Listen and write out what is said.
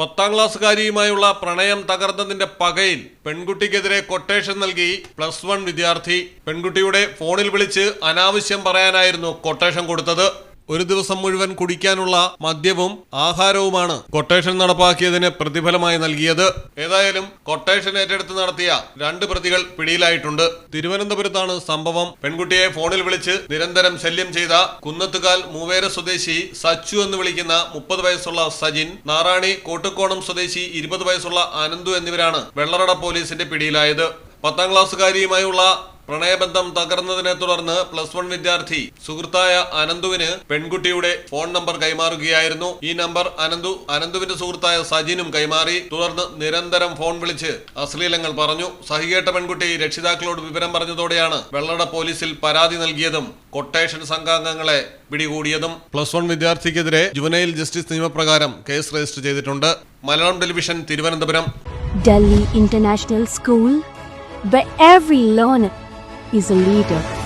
പത്താം ക്ലാസ്സുകാരിയുമായുള്ള പ്രണയം തകർന്നതിന്റെ പകയിൽ പെൺകുട്ടിക്കെതിരെ കൊട്ടേഷൻ നൽകി പ്ലസ് വൺ വിദ്യാർത്ഥി. പെൺകുട്ടിയുടെ ഫോണിൽ വിളിച്ച് അനാവശ്യം പറയാനായിരുന്നു കൊട്ടേഷൻ കൊടുത്തത്. ഒരു ദിവസം മുഴുവൻ കുടിക്കാനുള്ള മദ്യവും ആഹാരവുമാണ് കൊട്ടേഷൻ നടപ്പാക്കിയതിന് പ്രതിഫലമായി നൽകിയത്. ഏതായാലും കൊട്ടേഷൻ ഏറ്റെടുത്ത് നടത്തിയ രണ്ട് പ്രതികൾ പിടിയിലായിട്ടുണ്ട്. തിരുവനന്തപുരത്താണ് സംഭവം. പെൺകുട്ടിയെ ഫോണിൽ വിളിച്ച് നിരന്തരം ശല്യം ചെയ്ത കുന്നത്തുകാൽ മൂവേര സ്വദേശി സച്ചു എന്ന് വിളിക്കുന്ന മുപ്പത് വയസ്സുള്ള സജിൻ നാറാണി കോട്ടക്കോണം സ്വദേശി ഇരുപത് വയസ്സുള്ള അനന്തു എന്നിവരാണ് വെള്ളറട പോലീസിന്റെ പിടിയിലായത്. പത്താം ക്ലാസ്സുകാരിയുമായുള്ള പ്രണയബന്ധം തകർന്നതിനെ തുടർന്ന് പ്ലസ് വൺ വിദ്യാർത്ഥി സുഹൃത്തായ അനന്തുവിന് പെൺകുട്ടിയുടെ ഫോൺ നമ്പർ കൈമാറുകയായിരുന്നു. ഈ നമ്പർ അനന്തു അനന്തുവിന്റെ സുഹൃത്തായ സജിനും കൈമാറി. തുടർന്ന് നിരന്തരം ഫോൺ വിളിച്ച് അശ്ലീലങ്ങൾ പറഞ്ഞു. സഹികേട്ട പെൺകുട്ടി രക്ഷിതാക്കളോട് വിവരം പറഞ്ഞതോടെയാണ് വെള്ളട പോലീസിൽ പരാതി നൽകിയതും കൊട്ടേഷൻ സംഘാംഗങ്ങളെ പിടികൂടിയതും. പ്ലസ് വൺ വിദ്യാർത്ഥിക്കെതിരെ ജുവനൈൽ ജസ്റ്റിസ് നിയമപ്രകാരം കേസ് രജിസ്റ്റർ ചെയ്തിട്ടുണ്ട്. Malayalam television Thiruvananthapuram. Delhi international school where every is a leader.